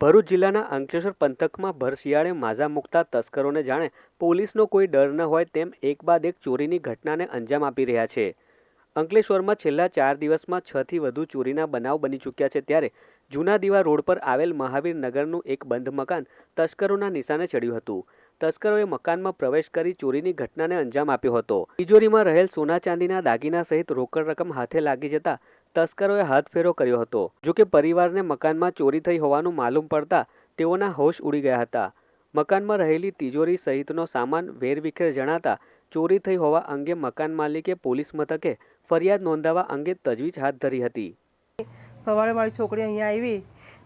ભરૂચ જિલ્લાના અંકલેશ્વર પંથકમાં ભર શિયાળે માઝા મૂકતા તસ્કરોને જાણે પોલીસનો કોઈ ડર ન હોય તેમ એક બાદ એક ચોરીની ઘટનાને અંજામ આપી રહ્યા છે. અંકલેશ્વરમાં છેલ્લા ચાર દિવસમાં છ થી વધુ ચોરીના બનાવ બની ચૂક્યા છે ત્યારે જૂના દીવા રોડ પર આવેલ મહાવીર નગરનું એક બંધ મકાન તસ્કરોના નિશાને ચડ્યું હતું. તસ્કરોએ મકાનમાં પ્રવેશ કરી ચોરીની ઘટનાને અંજામ આપ્યો હતો. તિજોરીમાં રહેલ સોના ચાંદીના દાગીના સહિત રોકડ રકમ હાથે લાગી જતા તસ્કરોએ હાથફેરો કર્યો હતો. જોકે પરિવારને મકાનમાં ચોરી થઈ હોવાનું માલુમ પડતા તેઓના હોશ ઉડી ગયા હતા. મકાનમાં રહેલી તિજોરી સહિતનો સામાન વેરવિખેર જણાતા ચોરી થઈ હોવા અંગે મકાન માલિકે પોલીસ મથકે ફરિયાદ નોંધાવવા અંગે તજવીજ હાથ ધરી હતી. સવારે મારી છોકરી અહીંયા આવી,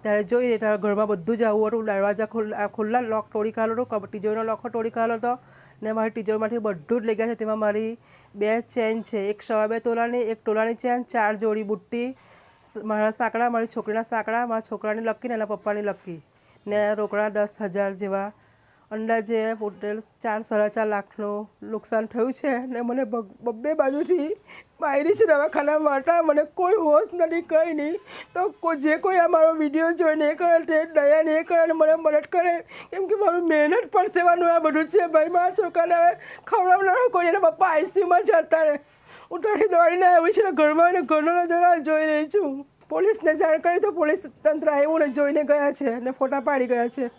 ત્યારે જોઈ રહી ત્યારે ઘરમાં બધું જ આવું હતું. દરવાજા ખુલ્લા લોક તોડી કાઢેલો હતો તિજોરીનો લોક તોડી કાઢેલો હતો. ને મારી તિજોરીમાંથી બધું જ લઈ ગયા છે. તેમાં મારી બે ચેન છે, એક સવા બે તોલાની, એક તોલાની ચેન, ચાર જોડી બુટ્ટી મારા સાંકડા, મારી છોકરીના સાંકડા, મારા છોકરાની લકી ને એના પપ્પાની લકી ને રોકડા દસ હજાર જેવા અંદાજે ટોટલ ચાર સાડા ચાર લાખનું નુકસાન થયું છે ને મને બબ્બે બાજુથી માયરી છે દવાખાના માટે મને કોઈ હોશ નથી, કંઈ નહીં. તો જે કોઈ આ મારો વીડિયો જોઈને એ કરે તે દયાને એ કરે મને મદદ કરે. કેમ કે મારું મહેનત પરસેવાનું આ બધું છે ભાઈ. મારા છોકરાને હવે ખવડાવનારો કોઈ એના પપ્પા આઈસીયુમાં જતા રહે. હું ત્યાંથી દોડીને આવી છું ઘરમાં અને ઘરનો નજારો જોઈ રહી છું. પોલીસને જાણ કરી તો પોલીસ તંત્ર આવ્યું ને જોઈને ગયા છે ને ફોટા પાડી ગયા છે.